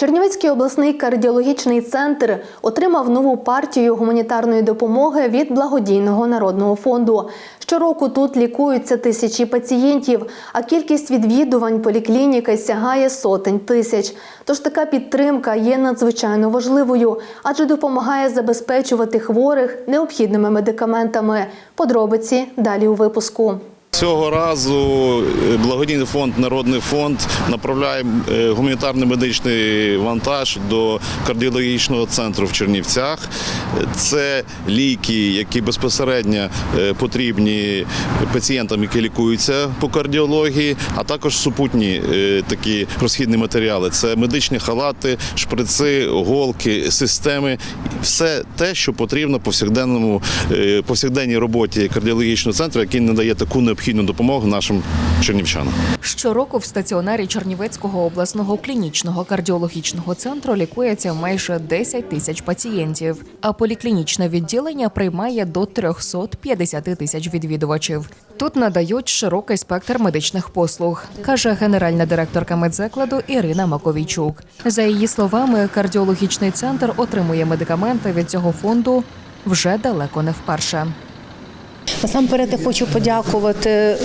Чернівецький обласний кардіологічний центр отримав нову партію гуманітарної допомоги від благодійного народного фонду. Щороку тут лікуються тисячі пацієнтів, а кількість відвідувань поліклініки сягає сотень тисяч. Тож така підтримка є надзвичайно важливою, адже допомагає забезпечувати хворих необхідними медикаментами. Подробиці далі у випуску. Цього разу е, благодійний фонд Народний фонд направляє е, гуманітарний медичний вантаж до кардіологічного центру в Чернівцях. Це ліки, які безпосередньо е, потрібні пацієнтам, які лікуються по кардіології, а також супутні такі розхідні матеріали. Це медичні халати, шприци, голки, системи, все те, що потрібно повсякденному повсякденній роботі кардіологічного центру, який надає таку необхідну допомогу нашим чернівчанам. Щороку в стаціонарі Чернівецького обласного клінічного кардіологічного центру лікується майже 10 тисяч пацієнтів, а поліклінічне відділення приймає до 350 тисяч відвідувачів. Тут надають широкий спектр медичних послуг, каже генеральна директорка медзакладу Ірина Маковійчук. За її словами, кардіологічний центр отримує медикаменти від цього фонду вже далеко не вперше. Насамперед я хочу подякувати е,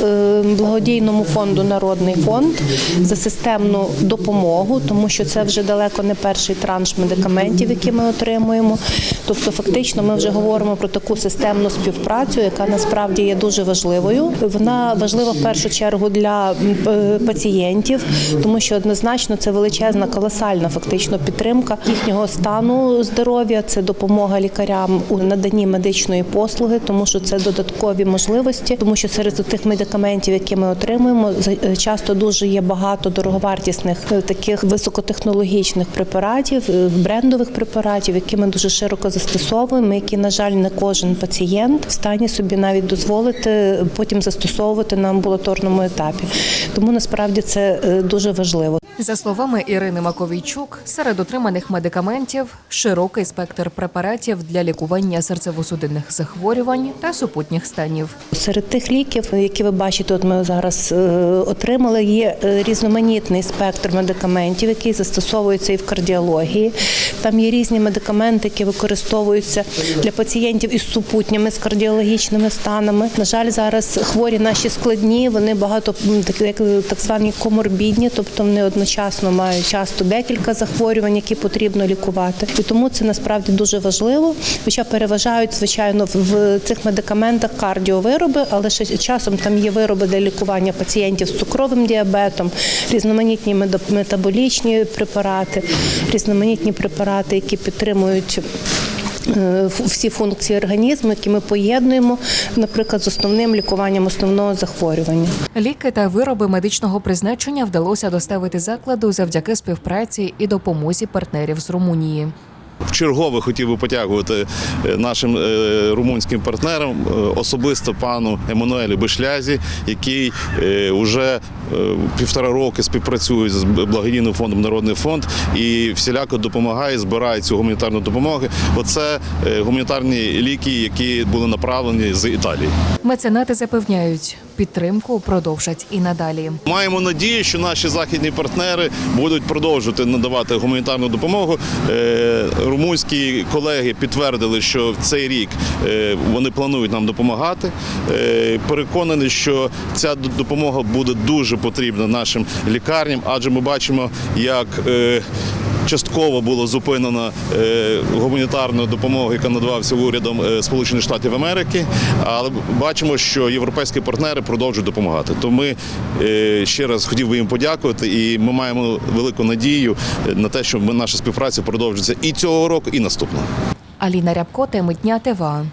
благодійному фонду Народний фонд за системну допомогу, тому що це вже далеко не перший транш медикаментів, які ми отримуємо. Тобто, фактично, ми вже говоримо про таку системну співпрацю, яка насправді є дуже важливою. Вона важлива в першу чергу для пацієнтів, тому що однозначно це величезна, колосальна фактично підтримка їхнього стану здоров'я, це допомога лікарям у наданні медичної послуги, тому що це додаткові можливості, тому що серед тих медикаментів, які ми отримуємо, за- часто дуже є багато дороговартісних е, таких високотехнологічних препаратів, е, брендових препаратів, які ми дуже широко застосовуємо, які, на жаль, не кожен пацієнт в стані собі навіть дозволити потім застосовувати на амбулаторному етапі. Тому насправді це е, дуже важливо. За словами Ірини Маковійчук, серед отриманих медикаментів широкий спектр препаратів для лікування серцево-судинних захворювань та супутніх станів. Серед тих ліків, які ви бачите, от ми зараз е, отримали, є е, різноманітний спектр медикаментів, який застосовується і в кардіології. Там є різні медикаменти, які використовуються для пацієнтів із супутніми з кардіологічними станами. На жаль, зараз хворі наші складні, вони багато так, звані коморбідні, тобто вони одночасно мають часто декілька захворювань, які потрібно лікувати. І тому це насправді дуже важливо. Хоча переважають, звичайно, в- цих медикаментах кардіовироби, але ще часом там є вироби для лікування пацієнтів з цукровим діабетом, різноманітні метаболічні препарати, різноманітні препарати, які підтримують. Е, Всі функції організму, які ми поєднуємо, наприклад, з основним лікуванням основного захворювання. Ліки та вироби медичного призначення вдалося доставити закладу завдяки співпраці і допомозі партнерів з Румунії. Вчергове хотів би подякувати е, нашим е, румунським партнерам, е, особисто пану Еммануелю Бишлязі, який вже півтора роки співпрацює з благодійним фондом Народний фонд і всіляко допомагає, збирає цю гуманітарну допомогу. Оце гуманітарні ліки, які були направлені з Італії. Меценати запевняють, підтримку продовжать і надалі. Маємо надію, що наші західні партнери будуть продовжувати надавати гуманітарну допомогу. Е, Румунські колеги підтвердили, що в цей рік е, вони планують нам допомагати. Е, Переконані, що ця допомога буде дуже потрібна нашим лікарням, адже ми бачимо, як Частково було зупинено е, гуманітарну допомогу, яка надавався урядом е, Сполучених Штатів Америки. Але бачимо, що європейські партнери продовжують допомагати. То ми е, ще раз хотів би їм подякувати, і ми маємо велику надію на те, що наша співпраця продовжиться і цього року, і наступного. Аліна Рябко, теми дня ТВА.